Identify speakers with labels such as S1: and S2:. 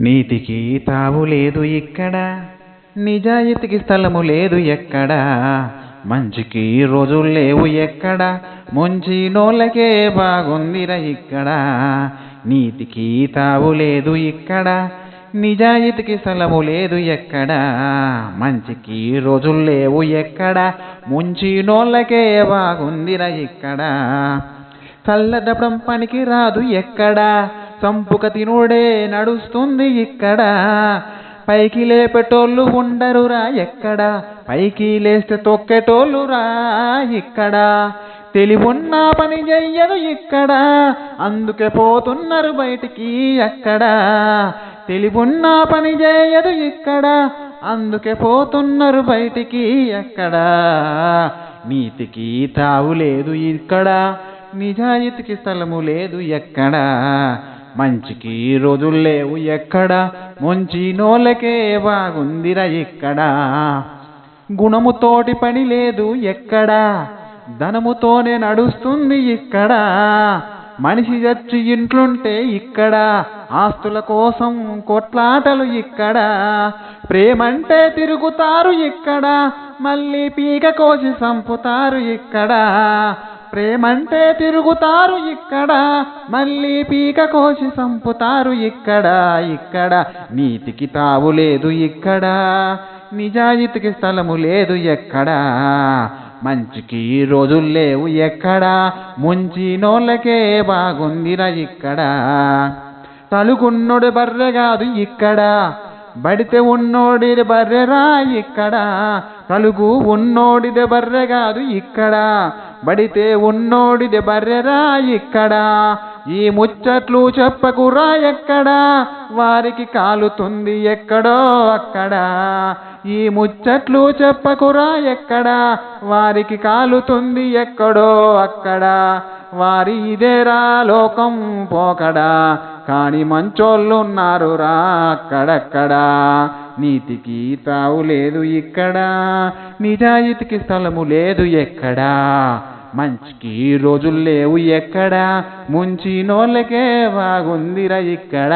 S1: నీతికి తావు లేదు ఇక్కడ నిజాయితీకి స్థలము లేదు ఎక్కడ మంచికి రోజులు లేవు ఎక్కడ ముంచి నోళ్ళకే బాగుందిరా ఇక్కడ. నీతికి తావు లేదు ఇక్కడ నిజాయితీకి స్థలము లేదు ఎక్కడ మంచికి రోజులు లేవు ఎక్కడ ముంచి నోళ్ళకే బాగుందిరా ఇక్కడ. చల్లదపడం పనికి రాదు ఎక్కడ చంపుక తినుడే నడుస్తుంది ఇక్కడ. పైకి లేపేటోళ్ళు ఉండరురా ఎక్కడ? పైకి లేస్తే తొక్కేటోళ్ళురా ఇక్కడ. తెలివున్నా పని చెయ్యరు ఇక్కడ. అందుకే పోతున్నారు బయటికి ఎక్కడ తెలివున్నా పని చేయదు ఇక్కడ. అందుకే పోతున్నారు బయటికి ఎక్కడ నీతికి తావు లేదు ఇక్కడ. నిజాయితీకి స్థలము లేదు ఎక్కడా. మంచికి రోజులు లేవు ఎక్కడ ముంచి నోలకే బాగుందిరా ఇక్కడ. గుణముతోటి పని లేదు ఎక్కడ? ధనముతోనే నడుస్తుంది ఇక్కడ. మనిషి చచ్చి ఇంట్లుంటే ఇక్కడ. ఆస్తుల కోసం కొట్లాటలు ఇక్కడ. ప్రేమంటే తిరుగుతారు ఇక్కడ. మళ్ళీ పీక కోసి చంపుతారు ఇక్కడ. ప్రేమంటే తిరుగుతారు ఇక్కడ. మళ్ళీ పీక కోసి చంపుతారు ఇక్కడ ఇక్కడ. నీతికి తావు లేదు ఇక్కడ. నిజాయితీకి స్థలము లేదు ఎక్కడా. మంచికి రోజులు లేవు ఎక్కడా. ముంచి నోళ్ళకే బాగుందిరా ఇక్కడ. తలుగున్నోడు బర్రె కాదు ఇక్కడ. బడితే ఉన్నోడిది బర్రెరా ఇక్కడ. తలుగు ఉన్నోడిది బర్రె కాదు ఇక్కడ. బడితే ఉన్నోడిది బర్రెరా ఇక్కడ? ఈ ముచ్చట్లు చెప్పకురా ఎక్కడ? వారికి కాలుతుంది ఎక్కడో అక్కడ? ఈ ముచ్చట్లు చెప్పకురా ఎక్కడ? వారికి కాలుతుంది ఎక్కడో అక్కడ? వారి ఇదేరా లోకం పోకడా? కాని మంచోళ్ళున్నారు రా అక్కడక్కడా. నీతికి తావు లేదు ఇక్కడ. నిజాయితీకి స్థలము లేదు ఎక్కడా. మంచికి రోజులు లేవు ఎక్కడా. ముంచి నోళ్ళకే బాగుందిరా ఇక్కడ.